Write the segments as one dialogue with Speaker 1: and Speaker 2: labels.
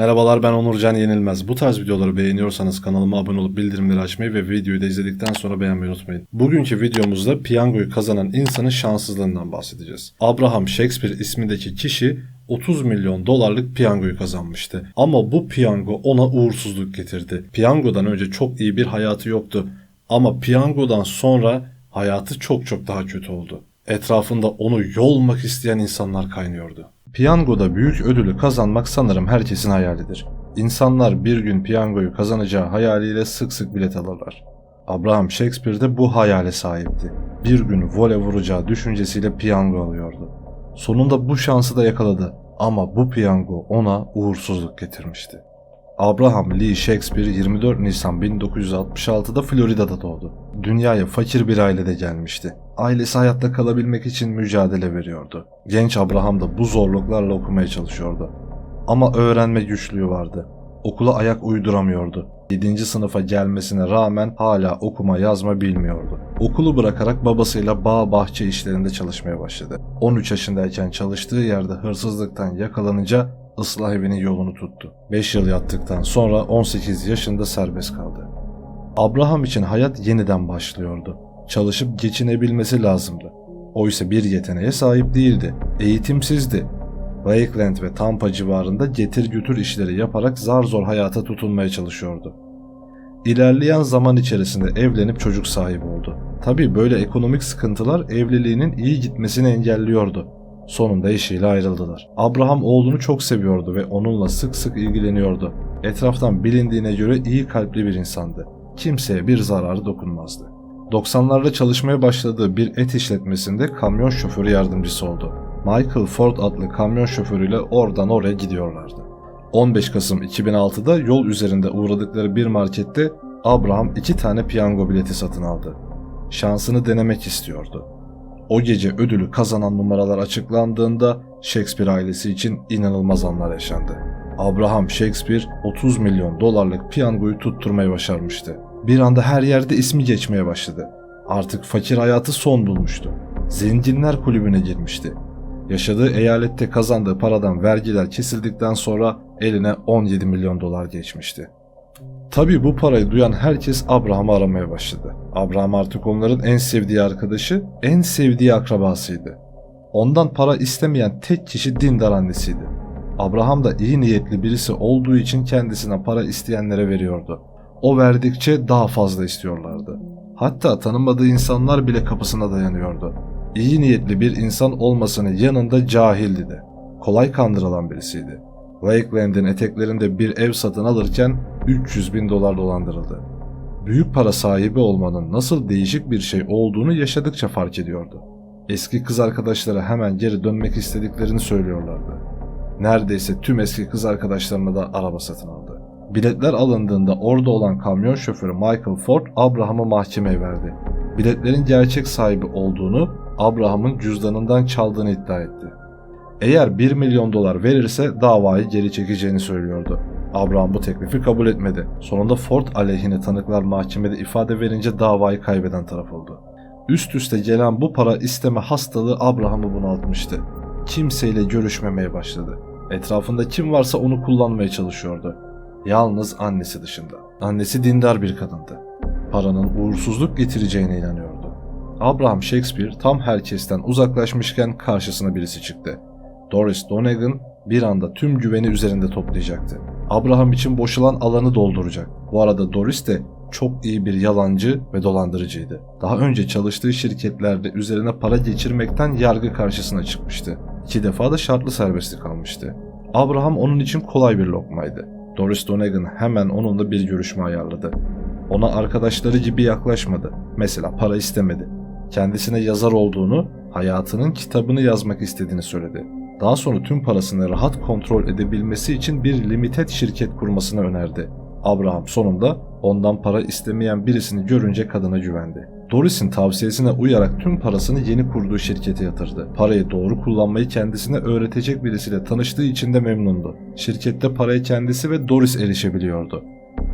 Speaker 1: Merhabalar ben Onurcan Yenilmez. Bu tarz videoları beğeniyorsanız kanalıma abone olup bildirimleri açmayı ve videoyu da izledikten sonra beğenmeyi unutmayın. Bugünkü videomuzda piyangoyu kazanan insanın şanssızlığından bahsedeceğiz. Abraham Shakespeare ismindeki kişi 30 milyon dolarlık piyangoyu kazanmıştı. Ama bu piyango ona uğursuzluk getirdi. Piyangodan önce çok iyi bir hayatı yoktu. Ama piyangodan sonra hayatı çok çok daha kötü oldu. Etrafında onu yolmak isteyen insanlar kaynıyordu. Piyangoda büyük ödülü kazanmak sanırım herkesin hayalidir. İnsanlar bir gün piyangoyu kazanacağı hayaliyle sık sık bilet alırlar. Abraham Shakespeare de bu hayale sahipti. Bir gün vole vuracağı düşüncesiyle piyango alıyordu. Sonunda bu şansı da yakaladı ama bu piyango ona uğursuzluk getirmişti. Abraham Lee Shakespeare 24 Nisan 1966'da Florida'da doğdu. Dünyaya fakir bir ailede gelmişti. Ailesi hayatta kalabilmek için mücadele veriyordu. Genç Abraham da bu zorluklarla okumaya çalışıyordu. Ama öğrenme güçlüğü vardı. Okula ayak uyduramıyordu. 7. sınıfa gelmesine rağmen hala okuma yazma bilmiyordu. Okulu bırakarak babasıyla bağ bahçe işlerinde çalışmaya başladı. 13 yaşındayken çalıştığı yerde hırsızlıktan yakalanınca ıslah evinin yolunu tuttu. 5 yıl yattıktan sonra 18 yaşında serbest kaldı. Abraham için hayat yeniden başlıyordu. Çalışıp geçinebilmesi lazımdı. Oysa bir yeteneğe sahip değildi. Eğitimsizdi. Lakeland ve Tampa civarında getir götür işleri yaparak zar zor hayata tutunmaya çalışıyordu. İlerleyen zaman içerisinde evlenip çocuk sahibi oldu. Tabi böyle ekonomik sıkıntılar evliliğinin iyi gitmesini engelliyordu. Sonunda eşiyle ayrıldılar. Abraham oğlunu çok seviyordu ve onunla sık sık ilgileniyordu. Etraftan bilindiğine göre iyi kalpli bir insandı. Kimseye bir zararı dokunmazdı. 90'larda çalışmaya başladığı bir et işletmesinde kamyon şoförü yardımcısı oldu. Michael Ford adlı kamyon şoförüyle oradan oraya gidiyorlardı. 15 Kasım 2006'da yol üzerinde uğradıkları bir markette Abraham iki tane piyango bileti satın aldı. Şansını denemek istiyordu. O gece ödülü kazanan numaralar açıklandığında Shakespeare ailesi için inanılmaz anlar yaşandı. Abraham Shakespeare 30 milyon dolarlık piyangoyu tutturmayı başarmıştı. Bir anda her yerde ismi geçmeye başladı. Artık fakir hayatı son bulmuştu. Zenginler kulübüne girmişti. Yaşadığı eyalette kazandığı paradan vergiler kesildikten sonra eline 17 milyon dolar geçmişti. Tabi bu parayı duyan herkes Abraham'ı aramaya başladı. Abraham artık onların en sevdiği arkadaşı, en sevdiği akrabasıydı. Ondan para istemeyen tek kişi dindar annesiydi. Abraham da iyi niyetli birisi olduğu için kendisine para isteyenlere veriyordu. O verdikçe daha fazla istiyorlardı. Hatta tanımadığı insanlar bile kapısına dayanıyordu. İyi niyetli bir insan olmasının yanında cahildi de. Kolay kandırılan birisiydi. Lakeland'in eteklerinde bir ev satın alırken 300 bin dolar dolandırıldı. Büyük para sahibi olmanın nasıl değişik bir şey olduğunu yaşadıkça fark ediyordu. Eski kız arkadaşları hemen geri dönmek istediklerini söylüyorlardı. Neredeyse tüm eski kız arkadaşlarına da araba satın aldı. Biletler alındığında orada olan kamyon şoförü Michael Ford Abraham'ı mahkemeye verdi. Biletlerin gerçek sahibi olduğunu, Abraham'ın cüzdanından çaldığını iddia etti. Eğer 1 milyon dolar verirse davayı geri çekeceğini söylüyordu. Abraham bu teklifi kabul etmedi. Sonunda Ford aleyhine tanıklar mahkemede ifade verince davayı kaybeden taraf oldu. Üst üste gelen bu para isteme hastalığı Abraham'ı bunaltmıştı. Kimseyle görüşmemeye başladı. Etrafında kim varsa onu kullanmaya çalışıyordu. Yalnız annesi dışında. Annesi dindar bir kadındı. Paranın uğursuzluk getireceğine inanıyordu. Abraham Shakespeare tam herkesten uzaklaşmışken karşısına birisi çıktı. Doris Donegan bir anda tüm güveni üzerinde toplayacaktı. Abraham için boşalan alanı dolduracak. Bu arada Doris de çok iyi bir yalancı ve dolandırıcıydı. Daha önce çalıştığı şirketlerde üzerine para geçirmekten yargı karşısına çıkmıştı. İki defa da şartlı serbestlik almıştı. Abraham onun için kolay bir lokmaydı. Doris Donegan hemen onunla bir görüşme ayarladı. Ona arkadaşları gibi yaklaşmadı. Mesela para istemedi. Kendisine yazar olduğunu, hayatının kitabını yazmak istediğini söyledi. Daha sonra tüm parasını rahat kontrol edebilmesi için bir limited şirket kurmasını önerdi. Abraham sonunda ondan para istemeyen birisini görünce kadına güvendi. Doris'in tavsiyesine uyarak tüm parasını yeni kurduğu şirkete yatırdı. Parayı doğru kullanmayı kendisine öğretecek birisiyle tanıştığı için de memnundu. Şirkette paraya kendisi ve Doris erişebiliyordu.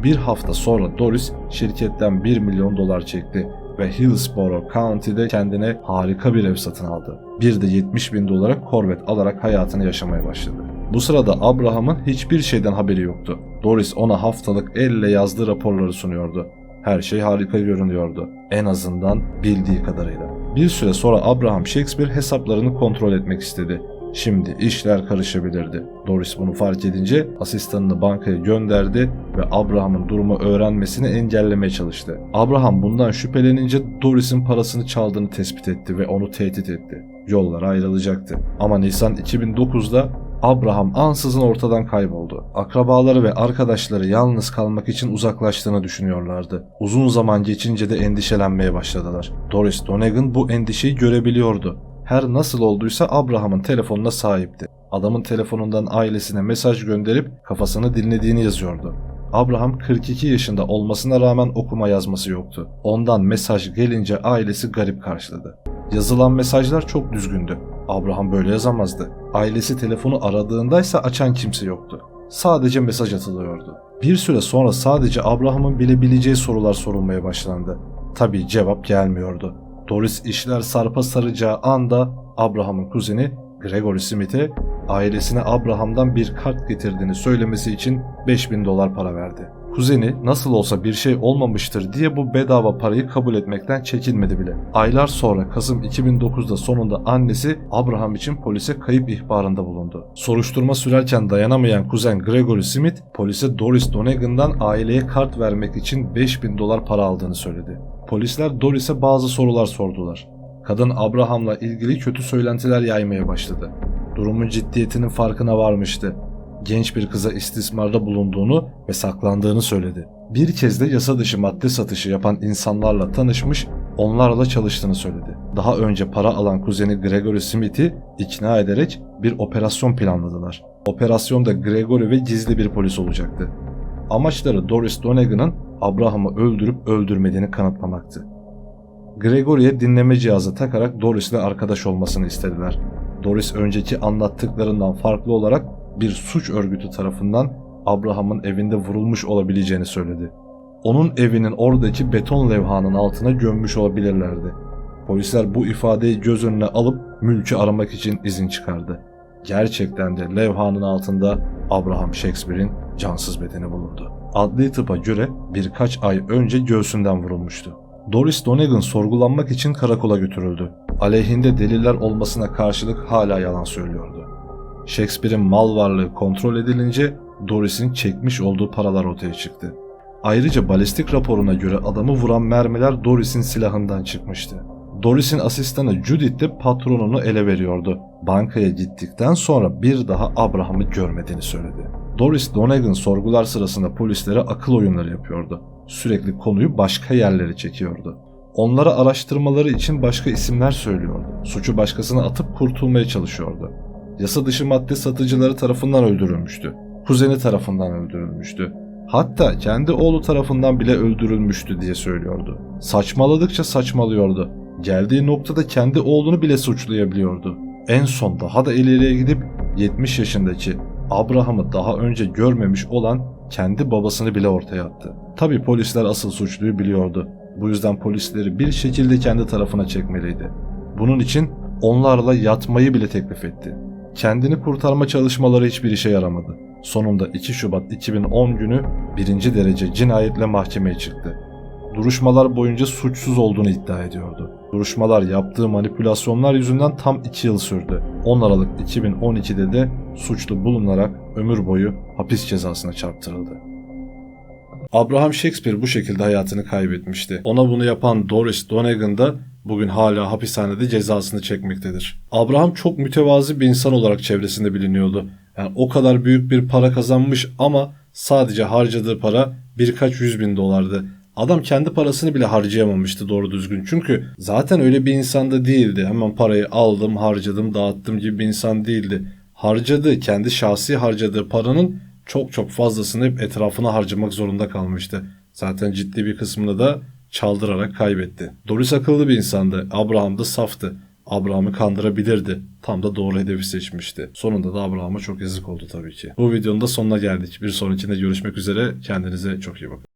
Speaker 1: Bir hafta sonra Doris şirketten 1 milyon dolar çekti ve Hillsborough County'de kendine harika bir ev satın aldı. Bir de 70 bin dolara Corvette alarak hayatını yaşamaya başladı. Bu sırada Abraham'ın hiçbir şeyden haberi yoktu. Doris ona haftalık elle yazdığı raporları sunuyordu. Her şey harika görünüyordu. En azından bildiği kadarıyla. Bir süre sonra Abraham Shakespeare hesaplarını kontrol etmek istedi. Şimdi işler karışabilirdi. Doris bunu fark edince asistanını bankaya gönderdi ve Abraham'ın durumu öğrenmesini engellemeye çalıştı. Abraham bundan şüphelenince Doris'in parasını çaldığını tespit etti ve onu tehdit etti. Yollar ayrılacaktı. Ama Nisan 2009'da Abraham ansızın ortadan kayboldu. Akrabaları ve arkadaşları yalnız kalmak için uzaklaştığını düşünüyorlardı. Uzun zaman geçince de endişelenmeye başladılar. Doris Donegan bu endişeyi görebiliyordu. Her nasıl olduysa Abraham'ın telefonuna sahipti. Adamın telefonundan ailesine mesaj gönderip kafasını dinlediğini yazıyordu. Abraham 42 yaşında olmasına rağmen okuma yazması yoktu. Ondan mesaj gelince ailesi garip karşıladı. Yazılan mesajlar çok düzgündü. Abraham böyle yazamazdı. Ailesi telefonu aradığındaysa açan kimse yoktu. Sadece mesaj atılıyordu. Bir süre sonra sadece Abraham'ın bilebileceği sorular sorulmaya başlandı. Tabii cevap gelmiyordu. Doris işler sarpa saracağı anda Abraham'ın kuzeni Gregory Smith'e ailesine Abraham'dan bir kart getirdiğini söylemesi için 5000 dolar para verdi. Kuzeni nasıl olsa bir şey olmamıştır diye bu bedava parayı kabul etmekten çekinmedi bile. Aylar sonra Kasım 2009'da sonunda annesi Abraham için polise kayıp ihbarında bulundu. Soruşturma sürerken dayanamayan kuzen Gregory Smith polise Doris Donegan'dan aileye kart vermek için 5000 dolar para aldığını söyledi. Polisler Doris'e bazı sorular sordular. Kadın Abraham'la ilgili kötü söylentiler yaymaya başladı. Durumun ciddiyetinin farkına varmıştı genç bir kıza istismarda bulunduğunu ve saklandığını söyledi. Bir kez de yasa dışı madde satışı yapan insanlarla tanışmış, onlarla çalıştığını söyledi. Daha önce para alan kuzeni Gregory Smith'i ikna ederek bir operasyon planladılar. Operasyonda Gregory ve gizli bir polis olacaktı. Amaçları Doris Donegan'ın Abraham'ı öldürüp öldürmediğini kanıtlamaktı. Gregory'e dinleme cihazı takarak Doris'le arkadaş olmasını istediler. Doris önceki anlattıklarından farklı olarak bir suç örgütü tarafından Abraham'ın evinde vurulmuş olabileceğini söyledi. Onun evinin oradaki beton levhanın altına gömmüş olabilirlerdi. Polisler bu ifadeyi göz önüne alıp mülkü aramak için izin çıkardı. Gerçekten de levhanın altında Abraham Shakespeare'in cansız bedeni bulundu. Adli tıpa göre birkaç ay önce göğsünden vurulmuştu. Doris Donegan sorgulanmak için karakola götürüldü. Aleyhinde deliller olmasına karşılık hala yalan söylüyordu. Shakespeare'in mal varlığı kontrol edilince Doris'in çekmiş olduğu paralar ortaya çıktı. Ayrıca balistik raporuna göre adamı vuran mermiler Doris'in silahından çıkmıştı. Doris'in asistanı Judith de patronunu ele veriyordu. Bankaya gittikten sonra bir daha Abraham'ı görmediğini söyledi. Doris Donegan sorgular sırasında polislere akıl oyunları yapıyordu. Sürekli konuyu başka yerlere çekiyordu. Onlara araştırmaları için başka isimler söylüyordu. Suçu başkasına atıp kurtulmaya çalışıyordu yasa dışı madde satıcıları tarafından öldürülmüştü. Kuzeni tarafından öldürülmüştü. Hatta kendi oğlu tarafından bile öldürülmüştü diye söylüyordu. Saçmaladıkça saçmalıyordu. Geldiği noktada kendi oğlunu bile suçlayabiliyordu. En son daha da ileriye gidip 70 yaşındaki Abraham'ı daha önce görmemiş olan kendi babasını bile ortaya attı. Tabi polisler asıl suçluyu biliyordu. Bu yüzden polisleri bir şekilde kendi tarafına çekmeliydi. Bunun için onlarla yatmayı bile teklif etti. Kendini kurtarma çalışmaları hiçbir işe yaramadı. Sonunda 2 Şubat 2010 günü birinci derece cinayetle mahkemeye çıktı. Duruşmalar boyunca suçsuz olduğunu iddia ediyordu. Duruşmalar yaptığı manipülasyonlar yüzünden tam 2 yıl sürdü. 10 Aralık 2012'de de suçlu bulunarak ömür boyu hapis cezasına çarptırıldı. Abraham Shakespeare bu şekilde hayatını kaybetmişti. Ona bunu yapan Doris Donegan da bugün hala hapishanede cezasını çekmektedir. Abraham çok mütevazi bir insan olarak çevresinde biliniyordu. Yani o kadar büyük bir para kazanmış ama sadece harcadığı para birkaç yüz bin dolardı. Adam kendi parasını bile harcayamamıştı doğru düzgün. Çünkü zaten öyle bir insan da değildi. Hemen parayı aldım, harcadım, dağıttım gibi bir insan değildi. Harcadığı, kendi şahsi harcadığı paranın çok çok fazlasını hep etrafına harcamak zorunda kalmıştı. Zaten ciddi bir kısmını da çaldırarak kaybetti. Doris akıllı bir insandı. Abraham da saftı. Abraham'ı kandırabilirdi. Tam da doğru hedefi seçmişti. Sonunda da Abraham'a çok yazık oldu tabii ki. Bu videonun da sonuna geldik. Bir sonrakinde görüşmek üzere. Kendinize çok iyi bakın.